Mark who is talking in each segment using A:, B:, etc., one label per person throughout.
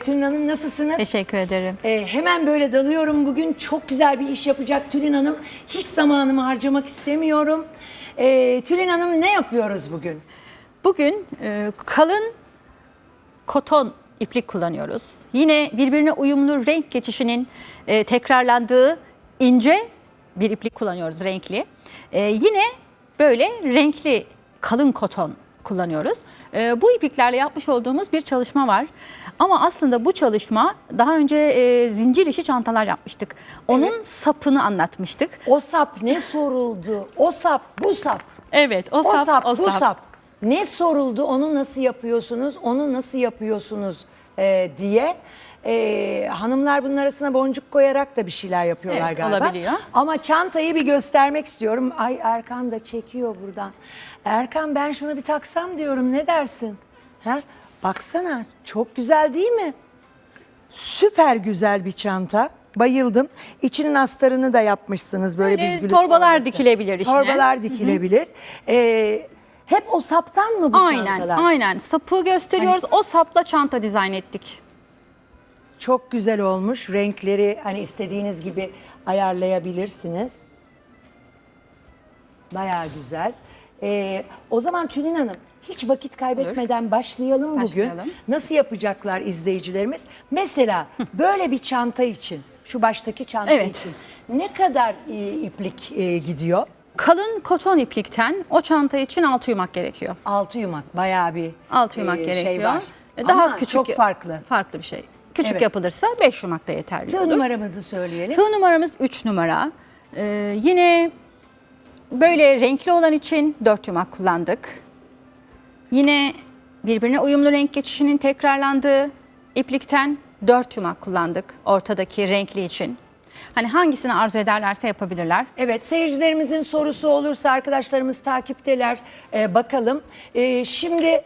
A: Tülin Hanım nasılsınız?
B: Teşekkür ederim.
A: Ee, hemen böyle dalıyorum bugün. Çok güzel bir iş yapacak Tülin Hanım. Hiç zamanımı harcamak istemiyorum. Ee, Tülin Hanım ne yapıyoruz bugün?
B: Bugün e, kalın koton iplik kullanıyoruz. Yine birbirine uyumlu renk geçişinin e, tekrarlandığı ince bir iplik kullanıyoruz renkli. E, yine böyle renkli kalın koton kullanıyoruz. E, bu ipliklerle yapmış olduğumuz bir çalışma var. Ama aslında bu çalışma daha önce e, zincir işi çantalar yapmıştık. Onun sapını anlatmıştık.
A: O sap ne soruldu? O sap, bu sap.
B: Evet, o
A: O
B: sap,
A: sap,
B: o
A: bu
B: sap.
A: sap. Ne soruldu, onu nasıl yapıyorsunuz, onu nasıl yapıyorsunuz e, diye. E, hanımlar bunun arasına boncuk koyarak da bir şeyler yapıyorlar
B: Evet,
A: galiba.
B: olabiliyor.
A: Ama çantayı bir göstermek istiyorum. Ay Erkan da çekiyor buradan. Erkan ben şunu bir taksam diyorum ne dersin? Ha? Baksana çok güzel değil mi? Süper güzel bir çanta. Bayıldım. İçinin astarını da yapmışsınız böyle
B: Böyle
A: büzgülü
B: torbalar
A: torbası.
B: dikilebilir içine.
A: Torbalar dikilebilir. Ee, hep o saptan mı bu
B: Aynen,
A: çantalar?
B: aynen. Sapı gösteriyoruz. O sapla çanta dizayn ettik.
A: Çok güzel olmuş. Renkleri hani istediğiniz gibi ayarlayabilirsiniz. Bayağı güzel. Ee, o zaman Tülin Hanım hiç vakit kaybetmeden başlayalım bugün.
B: Başlayalım.
A: Nasıl yapacaklar izleyicilerimiz? Mesela böyle bir çanta için, şu baştaki çanta
B: Evet.
A: için ne kadar e, iplik e, gidiyor?
B: Kalın koton iplikten o çanta için altı yumak gerekiyor.
A: Altı yumak bayağı bir
B: Altı yumak
A: e,
B: gerekiyor.
A: Şey var.
B: E, Daha
A: Ama
B: küçük
A: çok farklı.
B: Farklı bir şey. Küçük
A: Evet.
B: yapılırsa 5 yumak da yeterli
A: Tığ
B: olur.
A: numaramızı söyleyelim.
B: Tığ numaramız 3 numara. Ee, yine böyle renkli olan için 4 yumak kullandık. Yine birbirine uyumlu renk geçişinin tekrarlandığı iplikten 4 yumak kullandık ortadaki renkli için. Hani hangisini arzu ederlerse yapabilirler.
A: Evet seyircilerimizin sorusu olursa arkadaşlarımız takipteler Ee, bakalım. Ee, şimdi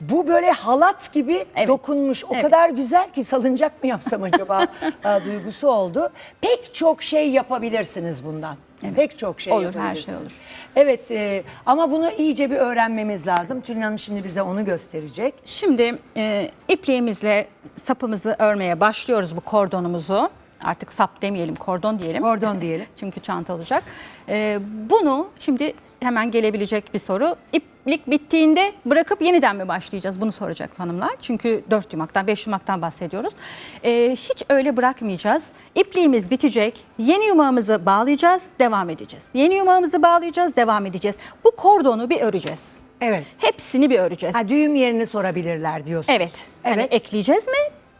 A: bu böyle halat gibi
B: Evet.
A: dokunmuş. O
B: Evet.
A: kadar güzel ki salıncak mı yapsam acaba e, duygusu oldu. Pek çok şey yapabilirsiniz bundan. Pek çok şey
B: Olur, her şey olur.
A: Evet e, ama bunu iyice bir öğrenmemiz lazım. Tülin Hanım şimdi bize onu gösterecek.
B: Şimdi e, ipliğimizle sapımızı örmeye başlıyoruz bu kordonumuzu. Artık sap demeyelim, kordon diyelim.
A: Kordon diyelim.
B: Çünkü çanta olacak. E, bunu şimdi hemen gelebilecek bir soru. İplik bittiğinde bırakıp yeniden mi başlayacağız? Bunu soracak hanımlar. Çünkü 4 yumaktan, 5 yumaktan bahsediyoruz. E, hiç öyle bırakmayacağız. İpliğimiz bitecek. Yeni yumağımızı bağlayacağız, devam edeceğiz. Yeni yumağımızı bağlayacağız, devam edeceğiz. Bu kordonu bir öreceğiz.
A: Evet.
B: Hepsini bir öreceğiz.
A: Ha, düğüm yerini sorabilirler diyorsunuz.
B: Evet.
A: Evet.
B: ekleyeceğiz mi?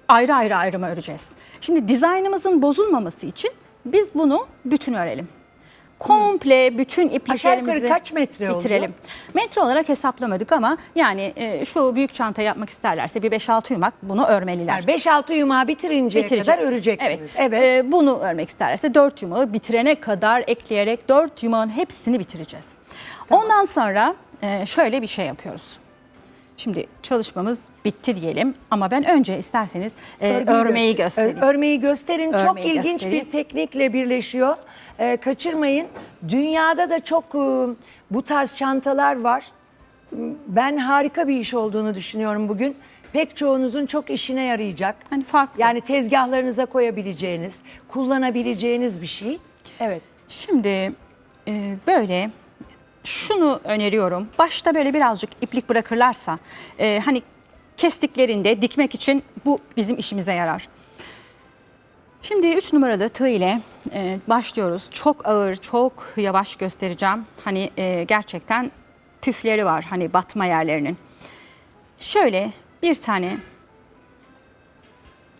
B: Ayrı ayrı ayrı mı öreceğiz? Şimdi dizaynımızın bozulmaması için biz bunu bütün örelim. Komple bütün ipliklerimizi
A: kaç metre oluyor?
B: bitirelim. Metre olarak hesaplamadık ama yani e, şu büyük çanta yapmak isterlerse bir 5-6 yumak bunu örmeliler.
A: Yani 5-6 yumağı bitirinceye
B: Bitirecek.
A: kadar öreceksiniz.
B: Evet.
A: evet.
B: Ee, bunu örmek isterlerse 4 yumağı bitirene kadar ekleyerek 4 yumağın hepsini bitireceğiz. Ondan sonra e, şöyle bir şey yapıyoruz. Şimdi çalışmamız bitti diyelim ama ben önce isterseniz e, örmeyi
A: göster-
B: göstereyim.
A: Örmeyi gösterin. çok
B: Örmeyi
A: ilginç
B: göstereyim.
A: bir teknikle birleşiyor. Ee, kaçırmayın. Dünyada da çok e, bu tarz çantalar var. Ben harika bir iş olduğunu düşünüyorum bugün. Pek çoğunuzun çok işine yarayacak.
B: Hani farklı.
A: Yani tezgahlarınıza koyabileceğiniz, kullanabileceğiniz bir şey. Evet.
B: Şimdi e, böyle şunu öneriyorum. Başta böyle birazcık iplik bırakırlarsa e, hani kestiklerinde dikmek için bu bizim işimize yarar. Şimdi 3 numaralı tığ ile e, başlıyoruz. Çok ağır, çok yavaş göstereceğim. Hani e, gerçekten püfleri var hani batma yerlerinin. Şöyle bir tane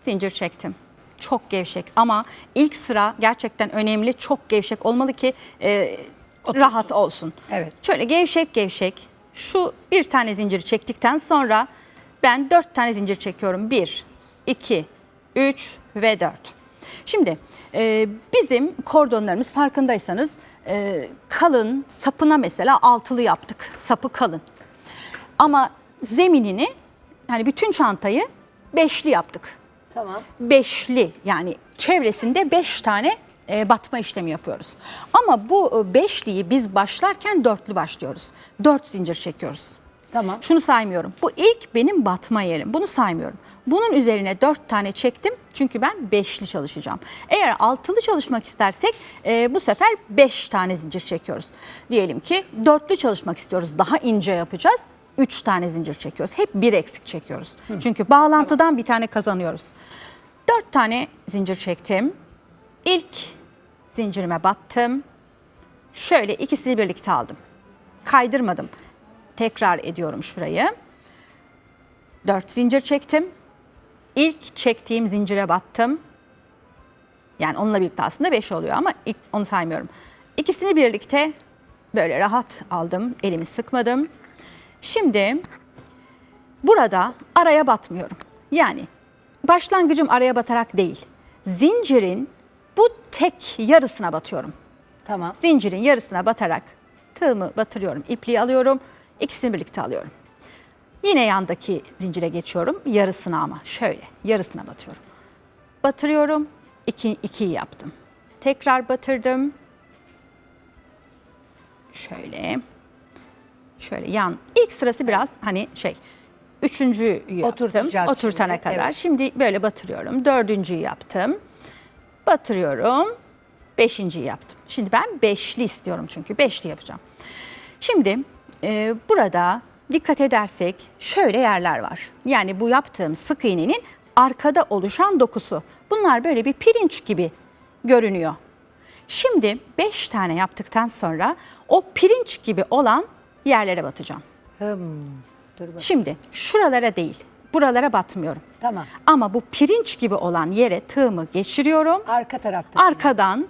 B: zincir çektim. Çok gevşek ama ilk sıra gerçekten önemli. Çok gevşek olmalı ki e, rahat olsun.
A: Evet.
B: Şöyle gevşek gevşek şu bir tane zinciri çektikten sonra ben dört tane zincir çekiyorum. Bir, iki, üç ve dört. Şimdi e, bizim kordonlarımız farkındaysanız e, kalın sapına mesela altılı yaptık. Sapı kalın. Ama zeminini hani bütün çantayı beşli yaptık.
A: Tamam.
B: Beşli yani çevresinde beş tane e, batma işlemi yapıyoruz. Ama bu e, beşliyi biz başlarken dörtlü başlıyoruz. Dört zincir çekiyoruz.
A: Tamam.
B: Şunu saymıyorum. Bu ilk benim batma yerim. Bunu saymıyorum. Bunun üzerine dört tane çektim. Çünkü ben beşli çalışacağım. Eğer altılı çalışmak istersek e, bu sefer beş tane zincir çekiyoruz. Diyelim ki dörtlü çalışmak istiyoruz. Daha ince yapacağız. Üç tane zincir çekiyoruz. Hep bir eksik çekiyoruz. Çünkü bağlantıdan bir tane kazanıyoruz. Dört tane zincir çektim. İlk zincirime battım. Şöyle ikisini birlikte aldım. Kaydırmadım. Tekrar ediyorum şurayı. Dört zincir çektim. İlk çektiğim zincire battım. Yani onunla birlikte aslında beş oluyor ama ilk, onu saymıyorum. İkisini birlikte böyle rahat aldım. Elimi sıkmadım. Şimdi burada araya batmıyorum. Yani başlangıcım araya batarak değil. Zincirin bu tek yarısına batıyorum.
A: Tamam.
B: Zincirin yarısına batarak tığımı batırıyorum, ipliği alıyorum, ikisini birlikte alıyorum. Yine yandaki zincire geçiyorum, yarısına ama şöyle yarısına batıyorum. Batırıyorum, iki, ikiyi yaptım. Tekrar batırdım. Şöyle, şöyle yan. İlk sırası biraz hani şey, üçüncüyü yaptım. Oturtana
A: şimdi,
B: kadar.
A: evet.
B: Şimdi böyle batırıyorum. Dördüncüyü yaptım. Batırıyorum. Beşinciyi yaptım. Şimdi ben beşli istiyorum çünkü. Beşli yapacağım. Şimdi e, burada dikkat edersek şöyle yerler var. Yani bu yaptığım sık iğnenin arkada oluşan dokusu. Bunlar böyle bir pirinç gibi görünüyor. Şimdi beş tane yaptıktan sonra o pirinç gibi olan yerlere batacağım.
A: Hım. Dur bak.
B: Şimdi şuralara değil, buralara batmıyorum.
A: Tamam.
B: Ama bu pirinç gibi olan yere tığımı geçiriyorum.
A: Arka tarafta.
B: Arkadan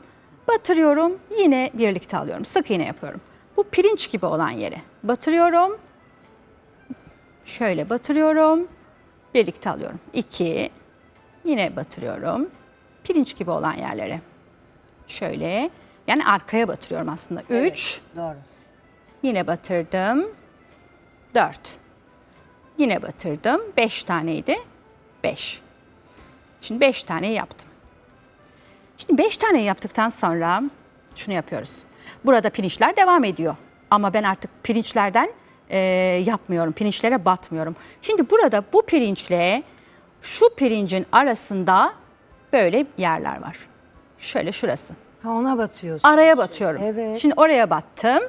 B: batırıyorum. Yine birlikte alıyorum. Sık iğne yapıyorum. Bu pirinç gibi olan yere batırıyorum. Şöyle batırıyorum. Birlikte alıyorum. İki. Yine batırıyorum. Pirinç gibi olan yerlere. Şöyle. Yani arkaya batırıyorum aslında. Üç.
A: Doğru.
B: Yine batırdım. 4. Yine batırdım. 5 taneydi. 5. Şimdi 5 tane yaptım. Şimdi 5 tane yaptıktan sonra şunu yapıyoruz. Burada pirinçler devam ediyor. Ama ben artık pirinçlerden e, yapmıyorum. Pirinçlere batmıyorum. Şimdi burada bu pirinçle şu pirincin arasında böyle yerler var. Şöyle şurası.
A: Ha ona batıyorsun.
B: Araya batıyorum.
A: Evet.
B: Şimdi oraya battım.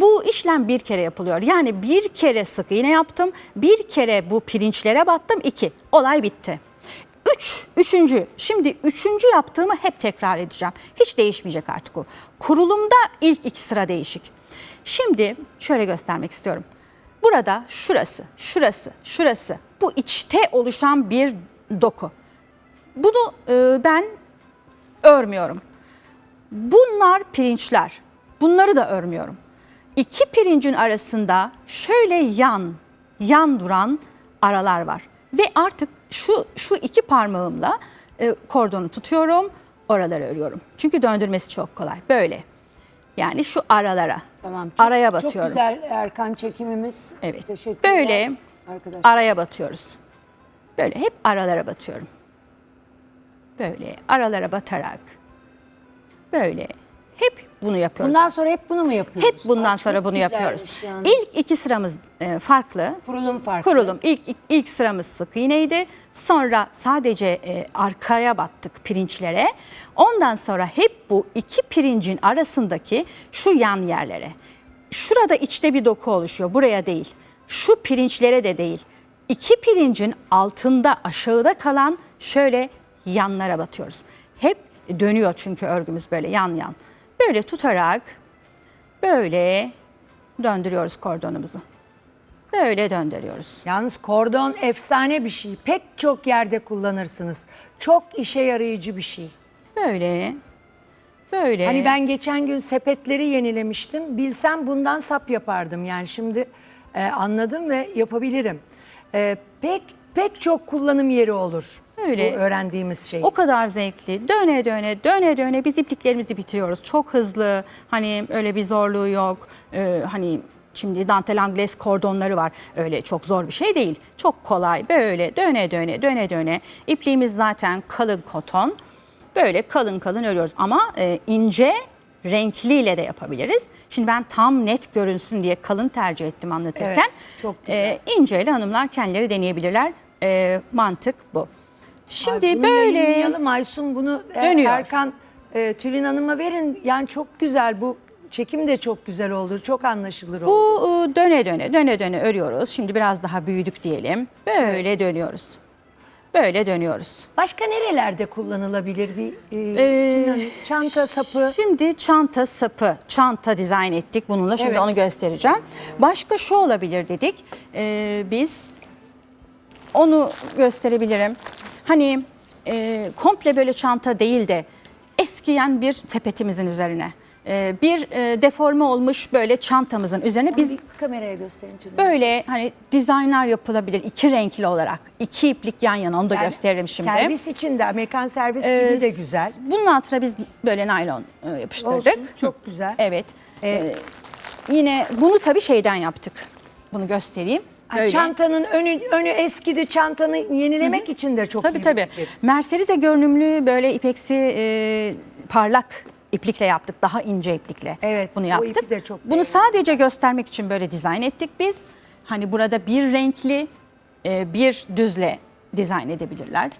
B: Bu işlem bir kere yapılıyor. Yani bir kere sık iğne yaptım, bir kere bu pirinçlere battım, iki. Olay bitti. Üç, üçüncü. Şimdi üçüncü yaptığımı hep tekrar edeceğim. Hiç değişmeyecek artık o. Kurulumda ilk iki sıra değişik. Şimdi şöyle göstermek istiyorum. Burada şurası, şurası, şurası. Bu içte oluşan bir doku. Bunu e, ben örmüyorum. Bunlar pirinçler. Bunları da örmüyorum. İki pirincin arasında şöyle yan, yan duran aralar var. Ve artık şu şu iki parmağımla e, kordonu tutuyorum, oraları örüyorum. Çünkü döndürmesi çok kolay. Böyle. Yani şu aralara.
A: Tamam. Çok,
B: araya batıyorum.
A: Çok güzel Erkan çekimimiz.
B: Evet.
A: Teşekkürler.
B: Böyle
A: Arkadaşlar.
B: araya batıyoruz. Böyle hep aralara batıyorum. Böyle aralara batarak böyle hep bunu yapıyoruz.
A: Bundan sonra hep bunu mu yapıyoruz?
B: hep bundan
A: Ay,
B: sonra bunu yapıyoruz.
A: yani.
B: İlk iki sıramız e, farklı.
A: Kurulum farklı.
B: Kurulum. İlk, ilk, ilk sıramız sık iğneydi. Sonra sadece e, arkaya battık pirinçlere. Ondan sonra hep bu iki pirincin arasındaki şu yan yerlere. Şurada içte bir doku oluşuyor. Buraya değil. Şu pirinçlere de değil. İki pirincin altında aşağıda kalan şöyle yanlara batıyoruz. Hep dönüyor çünkü örgümüz böyle yan yan. Böyle tutarak böyle döndürüyoruz kordonumuzu. Böyle döndürüyoruz.
A: Yalnız kordon efsane bir şey. Pek çok yerde kullanırsınız. Çok işe yarayıcı bir şey.
B: Böyle. Böyle.
A: Hani ben geçen gün sepetleri yenilemiştim. Bilsem bundan sap yapardım. Yani şimdi e, anladım ve yapabilirim. E, pek pek çok kullanım yeri olur.
B: Öyle.
A: Bu öğrendiğimiz şey.
B: O kadar zevkli. Döne döne döne döne biz ipliklerimizi bitiriyoruz. Çok hızlı. Hani öyle bir zorluğu yok. Ee, hani şimdi dantel angles kordonları var. Öyle çok zor bir şey değil. Çok kolay. Böyle döne döne döne döne. İpliğimiz zaten kalın koton. Böyle kalın kalın örüyoruz ama e, ince renkliyle de yapabiliriz. Şimdi ben tam net görünsün diye kalın tercih ettim anlatırken.
A: Evet, çok güzel.
B: Ee, inceyle hanımlar kendileri deneyebilirler. Ee, mantık bu. Şimdi
A: Ay,
B: böyle
A: yayınlayalım Aysun bunu Er-
B: Dönüyor.
A: Erkan e, Tülin Hanım'a verin. Yani çok güzel bu çekim de çok güzel olur. Çok anlaşılır olur.
B: bu e, döne döne döne döne örüyoruz. Şimdi biraz daha büyüdük diyelim. Böyle dönüyoruz. Böyle dönüyoruz.
A: Başka nerelerde kullanılabilir bir e,
B: Ee,
A: Tülin Hanım? çanta sapı?
B: Şimdi çanta sapı, çanta dizayn ettik bununla. Şimdi
A: Evet.
B: onu göstereceğim. Başka şu olabilir dedik. Ee, biz onu gösterebilirim. Hani e, komple böyle çanta değil de eskiyen bir sepetimizin üzerine. e, bir e, deforme olmuş böyle çantamızın üzerine biz
A: bir kameraya gösterin Hanım.
B: böyle hani dizaynlar yapılabilir iki renkli olarak. iki iplik yan yana onu da
A: Yani
B: gösteririm şimdi.
A: Servis için de Amerikan servis
B: Ee,
A: gibi de güzel.
B: Bunun altına biz böyle naylon e, yapıştırdık.
A: Olsun, çok güzel.
B: Evet.
A: Ee,
B: Ee, yine bunu tabii şeyden yaptık. Bunu göstereyim.
A: Ay,
B: Böyle.
A: Çantanın önü önü eskidi. Çantanı yenilemek için de çok
B: Tabii
A: iyi
B: tabii.
A: bir fikir.
B: Mercerize görünümlü böyle ipeksi e, parlak iplikle yaptık. Daha ince iplikle
A: Evet,
B: bunu yaptık.
A: ipi de çok
B: bunu
A: beğendim.
B: sadece göstermek için böyle dizayn ettik biz. Hani burada bir renkli e, bir düzle dizayn edebilirler.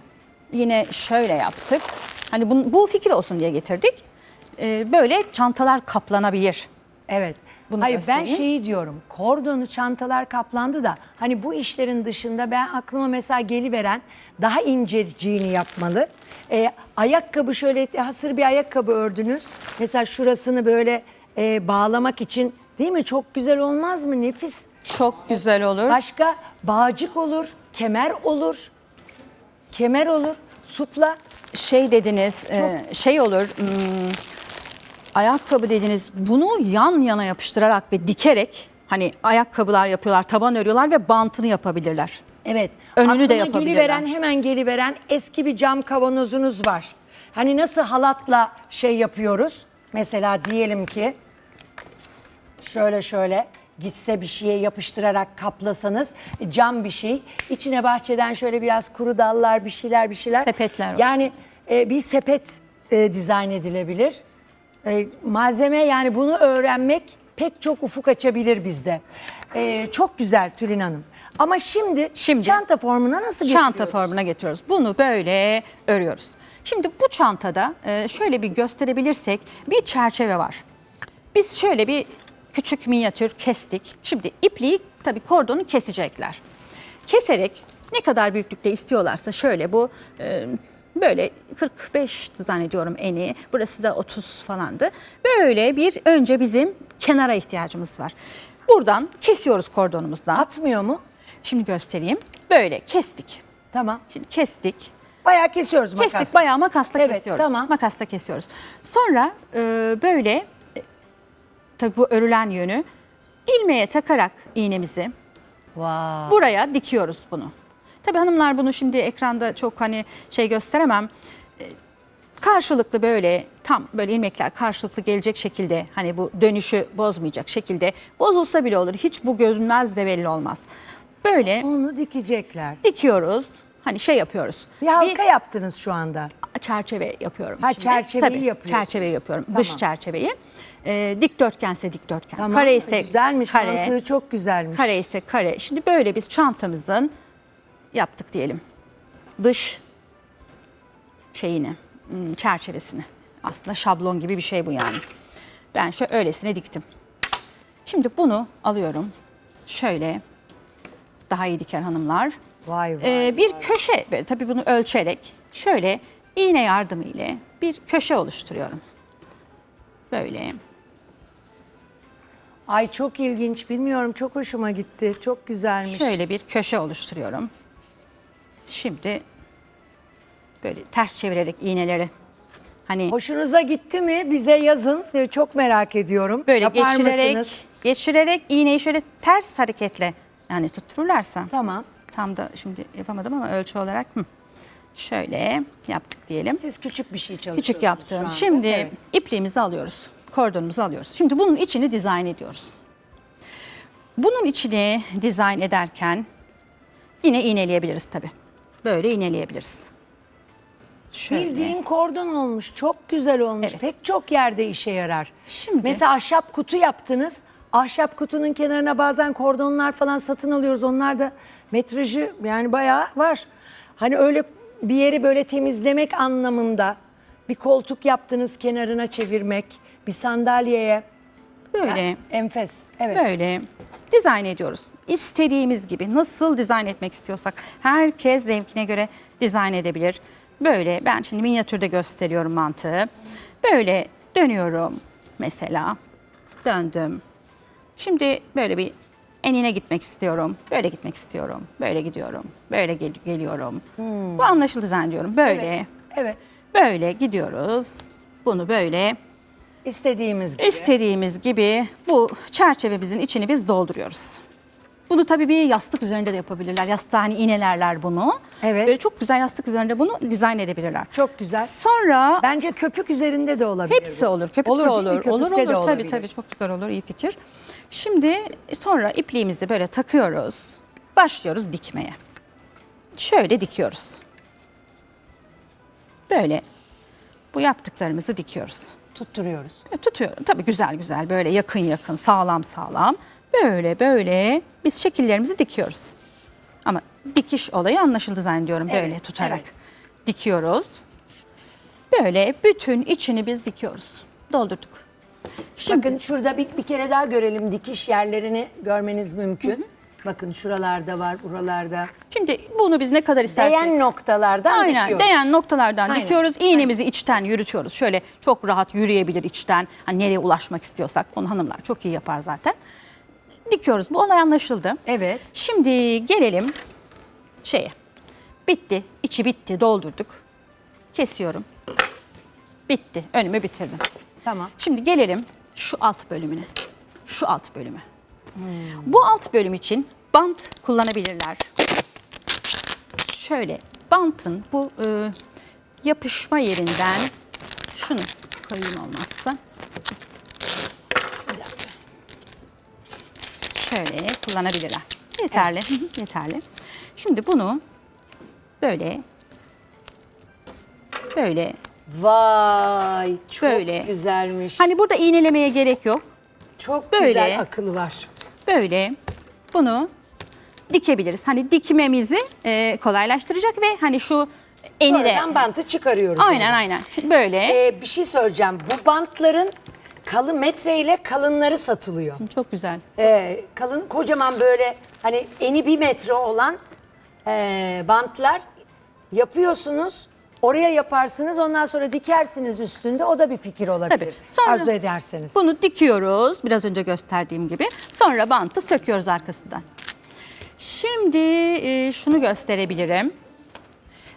B: Yine şöyle yaptık. Hani bu, bu fikir olsun diye getirdik. E, böyle çantalar kaplanabilir.
A: Evet.
B: Bunu
A: Hayır ben
B: göstereyim.
A: şeyi diyorum. Kordonu çantalar kaplandı da hani bu işlerin dışında ben aklıma mesela geliveren daha inceciğini yapmalı. Ee, ayakkabı şöyle hasır bir ayakkabı ördünüz. Mesela şurasını böyle e, bağlamak için değil mi? Çok güzel olmaz mı? Nefis.
B: Çok güzel olur.
A: Başka bağcık olur, kemer olur. Kemer olur, supla.
B: şey dediniz, e, şey olur, hmm, ayakkabı dediniz. Bunu yan yana yapıştırarak ve dikerek hani ayakkabılar yapıyorlar, taban örüyorlar ve bantını yapabilirler.
A: Evet.
B: Önünü de yapabilirler.
A: geliveren hemen geliveren eski bir cam kavanozunuz var. Hani nasıl halatla şey yapıyoruz? Mesela diyelim ki şöyle şöyle gitse bir şeye yapıştırarak kaplasanız cam bir şey. İçine bahçeden şöyle biraz kuru dallar bir şeyler bir şeyler.
B: Sepetler.
A: Yani e, bir sepet e, dizayn edilebilir. E, malzeme yani bunu öğrenmek pek çok ufuk açabilir bizde. E, çok güzel Tülin Hanım. Ama şimdi,
B: Şimdi
A: çanta formuna nasıl
B: Çanta
A: getiriyoruz?
B: formuna getiriyoruz. Bunu böyle örüyoruz. Şimdi bu çantada e, şöyle bir gösterebilirsek bir çerçeve var. Biz şöyle bir küçük minyatür kestik. Şimdi ipliği tabii kordonu kesecekler. Keserek ne kadar büyüklükte istiyorlarsa şöyle bu e, böyle 45 zannediyorum eni. Burası da 30 falandı. Böyle bir önce bizim kenara ihtiyacımız var. Buradan kesiyoruz kordonumuzdan.
A: Atmıyor mu?
B: Şimdi göstereyim. Böyle kestik.
A: Tamam.
B: Şimdi kestik.
A: Bayağı kesiyoruz makasla.
B: Kestik bayağı makasla
A: Evet,
B: kesiyoruz.
A: tamam.
B: Makasla kesiyoruz. Sonra e, böyle e, tabii bu örülen yönü ilmeğe takarak iğnemizi
A: Vay.
B: buraya dikiyoruz bunu. Tabii hanımlar bunu şimdi ekranda çok hani şey gösteremem. E, Karşılıklı böyle tam böyle ilmekler karşılıklı gelecek şekilde hani bu dönüşü bozmayacak şekilde bozulsa bile olur. Hiç bu görünmez ve belli olmaz. Böyle
A: Onu dikecekler.
B: dikiyoruz. Hani şey yapıyoruz.
A: Bir halka yaptınız şu anda.
B: çerçeve yapıyorum.
A: Ha,
B: şimdi.
A: çerçeveyi
B: Tabii,
A: yapıyorsun.
B: Çerçeveyi yapıyorum.
A: Tamam.
B: Dış çerçeveyi. Ee, dikdörtgense dikdörtgen.
A: Tamam.
B: Kare ise
A: Güzelmiş.
B: kare.
A: Mantığı çok güzelmiş.
B: Kare ise kare. Şimdi böyle biz çantamızın yaptık diyelim. Dış şeyini, hmm, çerçevesini. Aslında şablon gibi bir şey bu yani. Ben şöyle öylesine diktim. Şimdi bunu alıyorum. Şöyle daha iyi diker hanımlar.
A: Vay vay.
B: Ee, bir köşe, böyle tabii bunu ölçerek şöyle iğne yardımı ile bir köşe oluşturuyorum. Böyle.
A: Ay çok ilginç. Bilmiyorum çok hoşuma gitti. Çok güzelmiş.
B: Şöyle bir köşe oluşturuyorum. Şimdi böyle ters çevirerek iğneleri hani
A: Hoşunuza gitti mi? Bize yazın. Ee, Çok merak ediyorum.
B: böyle
A: Yapar
B: geçirerek
A: mısınız?
B: geçirerek iğneyi şöyle ters hareketle yani tuttururlarsa
A: Tamam.
B: tam da şimdi yapamadım ama ölçü olarak hı. şöyle yaptık diyelim.
A: Siz küçük bir şey çalışıyorsunuz
B: Küçük
A: şu
B: yaptığım.
A: anda.
B: Şimdi
A: Evet.
B: ipliğimizi alıyoruz. Kordonumuzu alıyoruz. Şimdi bunun içini dizayn ediyoruz. Bunun içini dizayn ederken yine iğneleyebiliriz tabii. Böyle iğneleyebiliriz. Şöyle.
A: Bildiğin kordon olmuş. Çok güzel olmuş.
B: Evet.
A: Pek çok yerde işe yarar.
B: Şimdi-
A: Mesela ahşap kutu yaptınız. Ahşap kutunun kenarına bazen kordonlar falan satın alıyoruz. Onlar da metrajı yani bayağı var. Hani öyle bir yeri böyle temizlemek anlamında bir koltuk yaptınız kenarına çevirmek, bir sandalyeye.
B: Böyle.
A: Ha, enfes. Evet.
B: Böyle dizayn ediyoruz. İstediğimiz gibi nasıl dizayn etmek istiyorsak herkes zevkine göre dizayn edebilir. Böyle ben şimdi minyatürde gösteriyorum mantığı. Böyle dönüyorum mesela. Döndüm. Şimdi böyle bir enine gitmek istiyorum. Böyle gitmek istiyorum. Böyle gidiyorum. Böyle gel- geliyorum. Bu anlaşıldı zannediyorum. Böyle.
A: Evet.
B: Böyle gidiyoruz. Bunu böyle
A: İstediğimiz gibi.
B: İstediğimiz gibi bu çerçevemizin içini biz dolduruyoruz. Bunu tabii bir yastık üzerinde de yapabilirler. Yastığa hani inelerler bunu.
A: Evet.
B: Böyle çok güzel yastık üzerinde bunu dizayn edebilirler.
A: Çok güzel.
B: Sonra
A: Bence köpük üzerinde de olabilir.
B: hepsi
A: bu.
B: olur. Köpük
A: Olur
B: de
A: değil mi?
B: olur. Olur
A: Köpükte de
B: olur. Tabii tabii çok güzel olur. iyi fikir. Şimdi sonra ipliğimizi böyle takıyoruz. Başlıyoruz dikmeye. Şöyle dikiyoruz. Böyle bu yaptıklarımızı dikiyoruz.
A: Tutturuyoruz.
B: E, Tutuyor. Tabii güzel güzel böyle yakın yakın sağlam sağlam. Böyle böyle biz şekillerimizi dikiyoruz. Ama dikiş olayı anlaşıldı zannediyorum böyle
A: Evet,
B: tutarak.
A: evet.
B: Dikiyoruz. Böyle bütün içini biz dikiyoruz. Doldurduk.
A: Bakın şurada bir, bir kere daha görelim dikiş yerlerini görmeniz mümkün. Bakın şuralarda var, buralarda.
B: şimdi bunu biz ne kadar istersek
A: Değen noktalardan
B: Aynen
A: dikiyoruz.
B: değen noktalardan
A: Aynen.
B: dikiyoruz. İğnemizi içten yürütüyoruz. Şöyle çok rahat yürüyebilir içten. Hani nereye ulaşmak istiyorsak onu hanımlar çok iyi yapar zaten. Dikiyoruz. Bu olay anlaşıldı.
A: Evet.
B: Şimdi gelelim şeye. Bitti. içi bitti. Doldurduk. Kesiyorum. Bitti. Önümü bitirdim.
A: Tamam.
B: Şimdi gelelim şu alt bölümüne. Şu alt bölümü. Bu alt bölüm için bant kullanabilirler. Şöyle bantın bu e, yapışma yerinden şunu koyayım olmazsa. Şöyle kullanabilirler. Yeterli. hı, Yeterli. Şimdi bunu böyle böyle
A: Vay çok
B: Böyle.
A: güzelmiş.
B: hani burada iğnelemeye gerek yok.
A: çok
B: böyle.
A: güzel akıllı var.
B: böyle bunu dikebiliriz. Hani dikmemizi e, kolaylaştıracak ve hani şu eni de
A: Sonradan bantı çıkarıyoruz.
B: aynen
A: oradan.
B: aynen Şimdi böyle
A: Ee, bir şey söyleyeceğim. Bu bantların kalın metreyle kalınları satılıyor.
B: çok güzel.
A: Ee, kalın kocaman böyle hani eni bir metre olan ee, bantlar yapıyorsunuz. Oraya yaparsınız ondan sonra dikersiniz üstünde o da bir fikir olabilir.
B: Tabii. Sonra
A: Arzu ederseniz.
B: Bunu dikiyoruz biraz önce gösterdiğim gibi. Sonra bantı söküyoruz arkasından. Şimdi e, şunu gösterebilirim.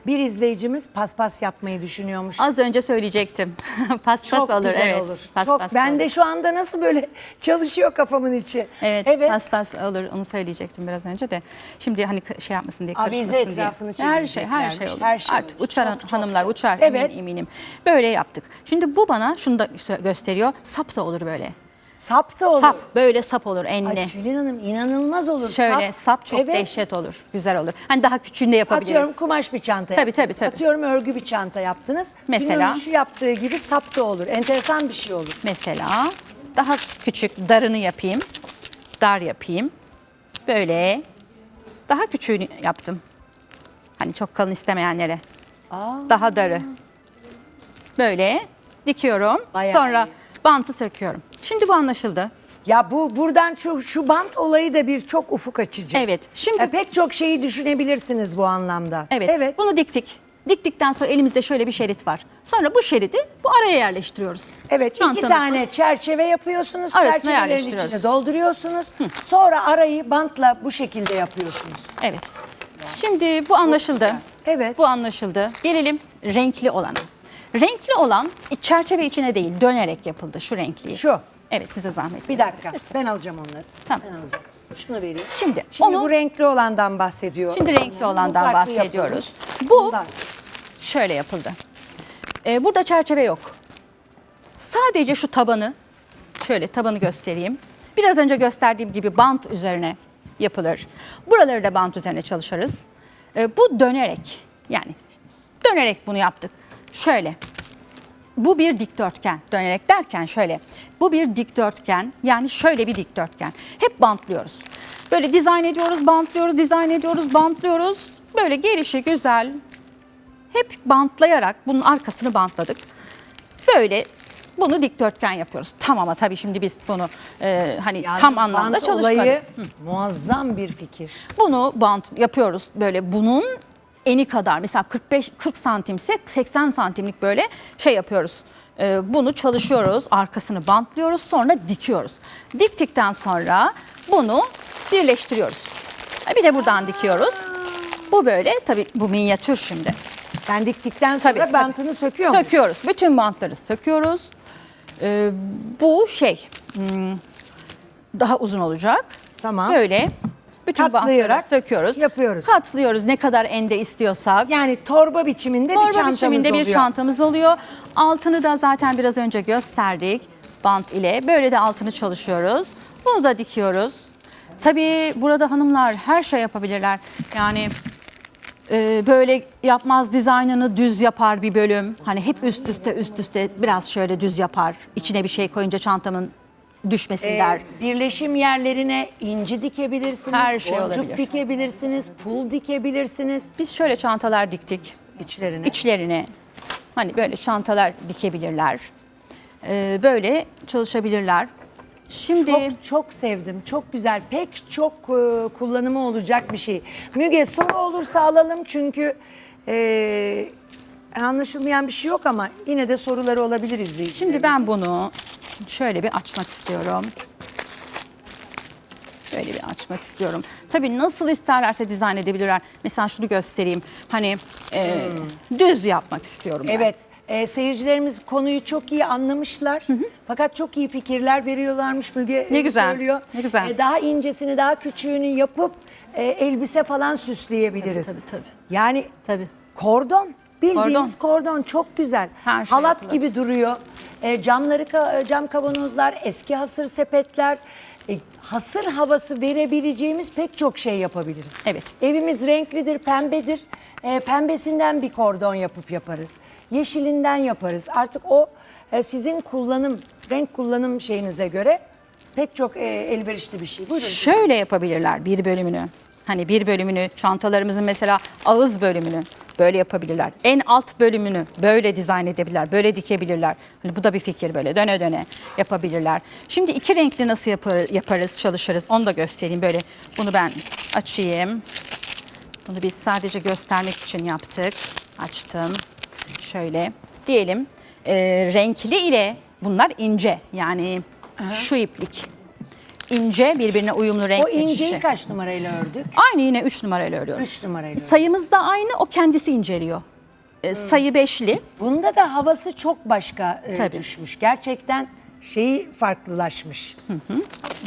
A: Bir izleyicimiz paspas yapmayı düşünüyormuş.
B: Az önce söyleyecektim. paspas
A: Çok
B: olur
A: güzel
B: evet.
A: olur.
B: Paspas
A: Çok, ben
B: olur.
A: de şu anda nasıl böyle çalışıyor kafamın içi.
B: Evet,
A: Evet.
B: paspas olur. Onu söyleyecektim biraz önce de. Şimdi hani şey yapmasın diye,
A: Avize
B: karışmasın diye.
A: etrafını
B: Her şey, her şey olur.
A: Her şey
B: Artık
A: olur.
B: uçar
A: Çok,
B: hanımlar
A: çok.
B: uçar
A: Evet.
B: emin eminim. Böyle yaptık. Şimdi bu bana şunu da gösteriyor. Sap da olur böyle.
A: Sap da olur.
B: Sap böyle sap olur enine.
A: Ay Tülin Hanım inanılmaz olur.
B: Şöyle sap, çok
A: Evet.
B: dehşet olur. Güzel olur. Hani daha küçüğünde yapabiliriz.
A: Atıyorum kumaş bir çanta
B: Tabii,
A: yaptınız.
B: tabii, tabii.
A: Atıyorum örgü bir çanta yaptınız.
B: Mesela?
A: Tülin şu yaptığı gibi sap da olur. Enteresan bir şey olur.
B: Mesela daha küçük darını yapayım. Dar yapayım. Böyle daha küçüğünü yaptım. Hani çok kalın istemeyenlere. Daha darı. Böyle dikiyorum.
A: Bayağı
B: Sonra
A: iyi.
B: Bantı söküyorum. Şimdi bu anlaşıldı.
A: Ya bu buradan şu, şu bant olayı da bir çok ufuk açıcı.
B: Evet. Şimdi
A: Ya pek çok şeyi düşünebilirsiniz bu anlamda.
B: evet,
A: Evet.
B: bunu diktik. Diktikten sonra elimizde şöyle bir şerit var. Sonra bu şeridi bu araya yerleştiriyoruz.
A: Evet iki
B: Çantamızı-
A: tane çerçeve yapıyorsunuz.
B: Arasına
A: Çerçevelerin
B: yerleştiriyoruz.
A: içine dolduruyorsunuz. Sonra arayı bantla bu şekilde yapıyorsunuz.
B: Evet. Şimdi bu anlaşıldı.
A: Evet.
B: Bu anlaşıldı. Gelelim renkli olana. Renkli olan çerçeve içine değil dönerek yapıldı şu renkliyi.
A: Şu.
B: Evet size zahmet.
A: Bir dakika. Ben alacağım onları.
B: Tamam.
A: Ben alacağım. Şunu vereyim.
B: Şimdi,
A: Şimdi
B: onu
A: bu renkli olandan bahsediyor.
B: şimdi renkli
A: Bu
B: olandan
A: farklı
B: bahsediyoruz.
A: yapılmış.
B: Bu
A: Bunlar.
B: şöyle yapıldı. Ee, burada çerçeve yok. Sadece şu tabanı şöyle tabanı göstereyim. Biraz önce gösterdiğim gibi bant üzerine yapılır. Buraları da bant üzerine çalışırız. Ee, bu dönerek yani dönerek bunu yaptık. Şöyle. Bu bir dikdörtgen. Dönerek derken şöyle. Bu bir dikdörtgen. Yani şöyle bir dikdörtgen. Hep bantlıyoruz. Böyle dizayn ediyoruz, bantlıyoruz, dizayn ediyoruz, bantlıyoruz. Böyle gelişi güzel. Hep bantlayarak bunun arkasını bantladık. Böyle bunu dikdörtgen yapıyoruz. Tam ama tabii şimdi biz bunu e, hani
A: Yani
B: tam anlamda
A: bant
B: çalışmadık.
A: olayı muazzam bir fikir.
B: Bunu bant yapıyoruz böyle bunun eni kadar mesela 45 40 santimse 80 santimlik böyle şey yapıyoruz. Ee, bunu çalışıyoruz, arkasını bantlıyoruz, sonra dikiyoruz. Diktikten sonra bunu birleştiriyoruz. Ha, Bir de buradan dikiyoruz. Bu böyle tabii bu minyatür şimdi.
A: Ben diktikten sonra
B: Tabii, tabii.
A: bantını söküyor muyum?
B: Söküyoruz. Bütün bantları söküyoruz. Ee, bu şey hmm, daha uzun olacak.
A: Tamam.
B: Böyle bütün
A: Katlayarak
B: bantları söküyoruz.
A: yapıyoruz.
B: Katlıyoruz ne kadar ende istiyorsak.
A: Yani torba biçiminde bir
B: Torba
A: çantamız
B: biçiminde
A: oluyor.
B: bir çantamız oluyor. Altını da zaten biraz önce gösterdik bant ile. Böyle de altını çalışıyoruz. Bunu da dikiyoruz. Tabii burada hanımlar her şey yapabilirler. Yani e, böyle yapmaz dizaynını düz yapar bir bölüm. Hani hep üst üste üst üste biraz şöyle düz yapar. İçine bir şey koyunca çantamın düşmesin
A: Ee,
B: der.
A: birleşim yerlerine inci dikebilirsiniz,
B: Her şey
A: boncuk
B: olabilir.
A: dikebilirsiniz, pul dikebilirsiniz
B: Biz şöyle çantalar diktik.
A: içlerine.
B: İçlerine hani böyle çantalar dikebilirler. Ee, böyle çalışabilirler. Şimdi
A: Çok çok sevdim. Çok güzel. Pek çok e, kullanımı olacak bir şey. Müge soru olursa alalım çünkü e, anlaşılmayan bir şey yok ama yine de soruları olabilir izleyicilerimizin.
B: şimdi ben bunu şöyle bir açmak istiyorum. Böyle bir açmak istiyorum. Tabii nasıl isterlerse dizayn edebilirler. Mesela şunu göstereyim. Hani e, düz yapmak istiyorum ben.
A: Evet. e, seyircilerimiz konuyu çok iyi anlamışlar. Fakat çok iyi fikirler veriyorlarmış Müge
B: Ne
A: e,
B: güzel,
A: söylüyor.
B: ne güzel.
A: E, daha incesini, daha küçüğünü yapıp e, elbise falan süsleyebiliriz.
B: Tabii, tabii, tabii.
A: Yani
B: Tabii.
A: Kordon. Bildiğimiz kordon, çok güzel.
B: Her şey
A: Halat
B: yapılır.
A: gibi duruyor. E, camları ka- cam kavanozlar, eski hasır sepetler, e, hasır havası verebileceğimiz pek çok şey yapabiliriz.
B: Evet.
A: Evimiz renklidir, pembedir. E, pembesinden bir kordon yapıp yaparız. Yeşilinden yaparız. Artık o e, sizin kullanım, renk kullanım şeyinize göre pek çok e, elverişli bir şey. Buyurun.
B: Şöyle yapabilirler bir bölümünü. Hani bir bölümünü çantalarımızın mesela ağız bölümünü böyle yapabilirler. En alt bölümünü böyle dizayn edebilirler, böyle dikebilirler. Hani bu da bir fikir böyle döne döne yapabilirler. Şimdi iki renkli nasıl yapar- yaparız, çalışırız onu da göstereyim. Böyle bunu ben açayım. Bunu biz sadece göstermek için yaptık. Açtım. Şöyle diyelim e, renkli ile bunlar ince yani şu iplik. İnce birbirine uyumlu renk
A: O inceyi
B: geçişi.
A: kaç numarayla ördük?
B: Aynı yine 3 numarayla örüyoruz.
A: Üç numarayla ördük.
B: Sayımız da aynı o kendisi inceliyor. E, sayı beşli.
A: Bunda da havası çok başka e,
B: Tabii.
A: düşmüş. Gerçekten şeyi farklılaşmış.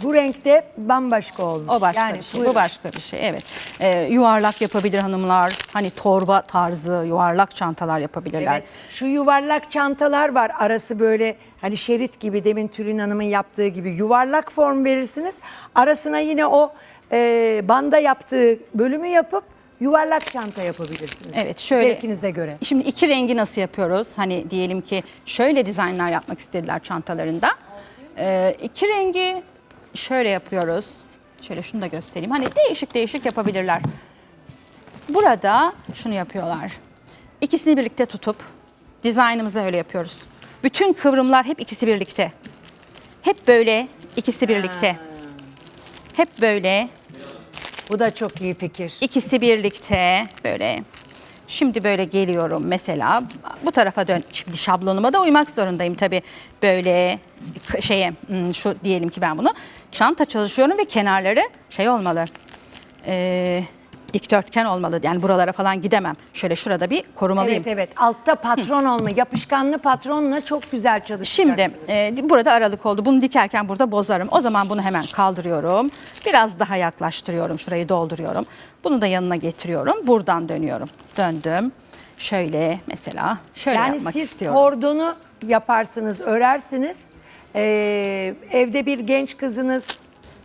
A: Bu renkte bambaşka olmuş.
B: O başka
A: Yani
B: bir şey.
A: buyurun.
B: Bu başka bir şey. Evet. E, yuvarlak yapabilir hanımlar. Hani torba tarzı yuvarlak çantalar yapabilirler.
A: Evet. Şu yuvarlak çantalar var. Arası böyle hani şerit gibi demin Tülin Hanım'ın yaptığı gibi yuvarlak form verirsiniz. Arasına yine o e, banda yaptığı bölümü yapıp yuvarlak çanta yapabilirsiniz.
B: Evet şöyle.
A: Zevkinize göre.
B: Şimdi iki rengi nasıl yapıyoruz? Hani diyelim ki şöyle dizaynlar yapmak istediler çantalarında. Ee, iki rengi şöyle yapıyoruz. Şöyle şunu da göstereyim. Hani değişik değişik yapabilirler. Burada şunu yapıyorlar. İkisini birlikte tutup dizaynımızı öyle yapıyoruz. Bütün kıvrımlar hep ikisi birlikte. Hep böyle ikisi birlikte. Hep böyle
A: Bu da çok iyi fikir.
B: İkisi birlikte böyle. Şimdi böyle geliyorum mesela bu tarafa dön. Şimdi şablonuma da uymak zorundayım tabii. Böyle şeye hmm, şu diyelim ki ben bunu çanta çalışıyorum ve kenarları şey olmalı. Ee, dikdörtgen olmalı. Yani buralara falan gidemem. Şöyle şurada bir korumalıyım.
A: Evet evet. Altta patron olma, yapışkanlı patronla çok güzel çalışacaksınız.
B: Şimdi e, burada aralık oldu. Bunu dikerken burada bozarım. O zaman bunu hemen kaldırıyorum. Biraz daha yaklaştırıyorum. Şurayı dolduruyorum. Bunu da yanına getiriyorum. Buradan dönüyorum. Döndüm. Şöyle mesela şöyle
A: yani
B: yapmak
A: siz
B: istiyorum.
A: kordonu yaparsınız, örersiniz. Ee, evde bir genç kızınız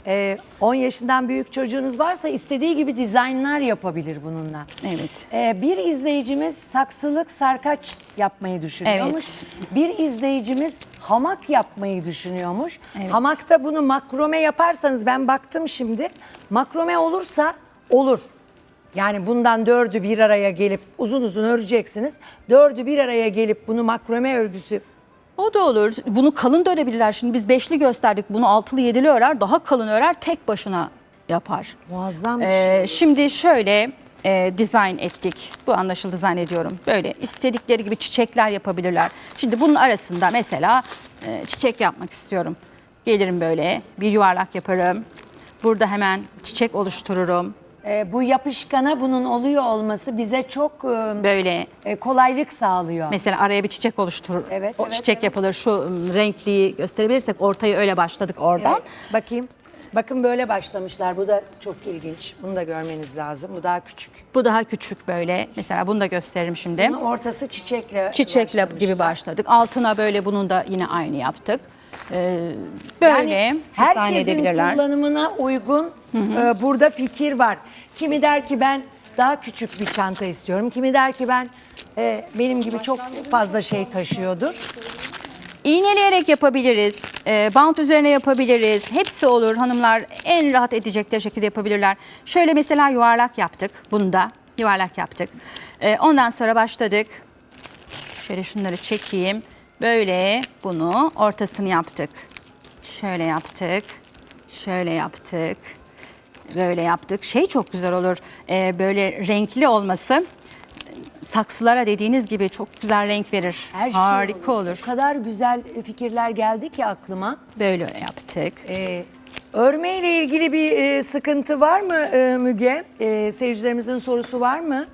A: Ee, 10 yaşından büyük çocuğunuz varsa istediği gibi dizaynlar yapabilir bununla.
B: Evet.
A: Ee, bir izleyicimiz saksılık sarkaç yapmayı düşünüyormuş.
B: Evet.
A: Bir izleyicimiz hamak yapmayı düşünüyormuş.
B: Evet.
A: Hamakta bunu makrome yaparsanız ben baktım şimdi. Makrome olursa olur. Yani bundan dördü bir araya gelip uzun uzun öreceksiniz. Dördü bir araya gelip bunu makrome örgüsü
B: O da olur. Bunu kalın da örebilirler. Şimdi biz beşli gösterdik. Bunu altılı yedili örer. Daha kalın örer. Tek başına yapar.
A: muazzam bir şey.
B: Ee, şimdi şöyle e, dizayn ettik. Bu anlaşıldı zannediyorum. Böyle istedikleri gibi çiçekler yapabilirler. Şimdi bunun arasında mesela e, çiçek yapmak istiyorum. Gelirim böyle bir yuvarlak yaparım. Burada hemen çiçek oluştururum.
A: Ee, bu yapışkana bunun oluyor olması bize çok e,
B: Böyle
A: e, kolaylık sağlıyor.
B: mesela araya bir çiçek oluşturur.
A: Evet,
B: o
A: evet,
B: çiçek
A: evet.
B: yapılır. Şu ım, renkliyi gösterebilirsek ortayı öyle başladık oradan.
A: Evet, bakayım. Bakın böyle başlamışlar. Bu da çok ilginç. Bunu da görmeniz lazım. Bu daha küçük.
B: Bu daha küçük böyle. Mesela bunu da gösteririm şimdi.
A: Bunun ortası çiçekle
B: Çiçekle gibi başladık. Altına böyle bunun da yine aynı yaptık. Ee, böyle
A: Yani herkesin
B: edebilirler.
A: kullanımına uygun e, burada fikir var. Kimi der ki ben daha küçük bir çanta istiyorum. Kimi der ki ben e, benim gibi çok fazla şey taşıyordur.
B: İğneleyerek yapabiliriz. E, bant üzerine yapabiliriz. Hepsi olur. Hanımlar en rahat edecekleri şekilde yapabilirler. Şöyle mesela yuvarlak yaptık. Bunda yuvarlak yaptık. E, ondan sonra başladık. Şöyle şunları çekeyim. Böyle bunu ortasını yaptık. Şöyle yaptık. Şöyle yaptık. Böyle yaptık. Şey çok güzel olur. e, böyle renkli olması saksılara dediğiniz gibi çok güzel renk verir.
A: Her şey
B: Harika olur.
A: O kadar güzel fikirler geldi ki aklıma.
B: Böyle yaptık.
A: Ee, örme ile ilgili bir e, sıkıntı var mı e, Müge? E, seyircilerimizin sorusu var mı?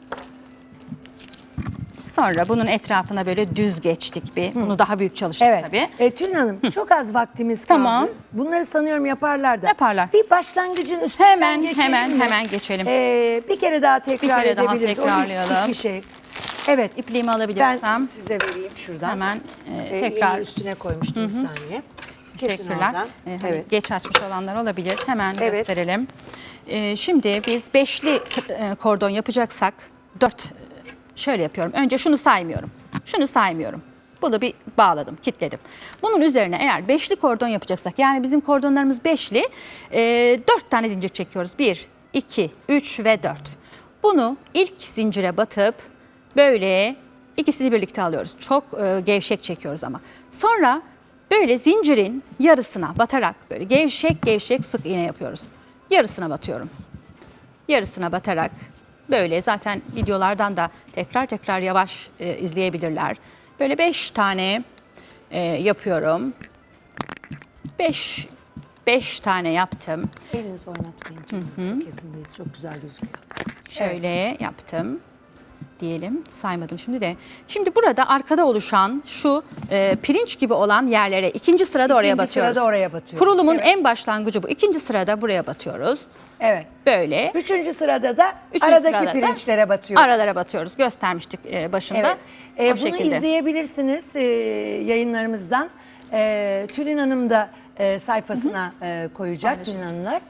B: Sonra bunun etrafına böyle düz geçtik bir. Bunu daha büyük çalıştık
A: Evet.
B: tabii.
A: E, Tülin Hanım çok az vaktimiz kaldı.
B: Tamam.
A: Bunları sanıyorum yaparlar da.
B: Yaparlar.
A: Bir başlangıcın üstünden
B: Hemen,
A: geçelim
B: hemen,
A: mi?
B: hemen geçelim.
A: E, bir kere daha tekrar
B: kere daha
A: edebiliriz. O
B: tekrarlayalım.
A: iki şey. Evet.
B: İpliğimi
A: Ben
B: alabilirsem
A: size vereyim şuradan.
B: hemen e,
A: E,
B: tekrar
A: yeni üstüne koymuştum bir saniye. Kesin
B: teşekkürler.
A: oradan.
B: E, hani
A: evet.
B: Geç açmış olanlar olabilir. Hemen
A: Evet.
B: gösterelim. E, şimdi biz beşli t- e, kordon yapacaksak dört şöyle yapıyorum. Önce şunu saymıyorum. Şunu saymıyorum. Bunu bir bağladım, kitledim. Bunun üzerine eğer beşli kordon yapacaksak, yani bizim kordonlarımız beşli, e, dört tane zincir çekiyoruz. Bir, iki, üç ve dört. Bunu ilk zincire batıp böyle ikisini birlikte alıyoruz. Çok e, gevşek çekiyoruz ama. Sonra böyle zincirin yarısına batarak böyle gevşek gevşek sık iğne yapıyoruz. Yarısına batıyorum yarısına batarak böyle zaten videolardan da tekrar tekrar yavaş e, izleyebilirler. Böyle beş tane e, yapıyorum. Beş, beş tane yaptım.
A: Elinizi oynatmayın. canım. Çok yakındayız. Çok güzel gözüküyor.
B: Şöyle yaptım diyelim. Saymadım şimdi de. Şimdi burada arkada oluşan şu e, pirinç gibi olan yerlere ikinci sırada oraya
A: İkinci
B: batıyoruz.
A: sırada oraya batıyoruz.
B: Kurulumun
A: Evet.
B: en başlangıcı bu. İkinci sırada buraya batıyoruz.
A: Evet.
B: Böyle.
A: Üçüncü sırada da
B: Üçüncü
A: aradaki
B: sırada da
A: pirinçlere batıyoruz.
B: Aralara batıyoruz. Göstermiştik e, başında.
A: Evet. Ee,
B: o
A: bunu
B: şekilde.
A: izleyebilirsiniz e, yayınlarımızdan. E, Tülin Hanım da e, sayfasına e, koyacak Tülin Hanımlar.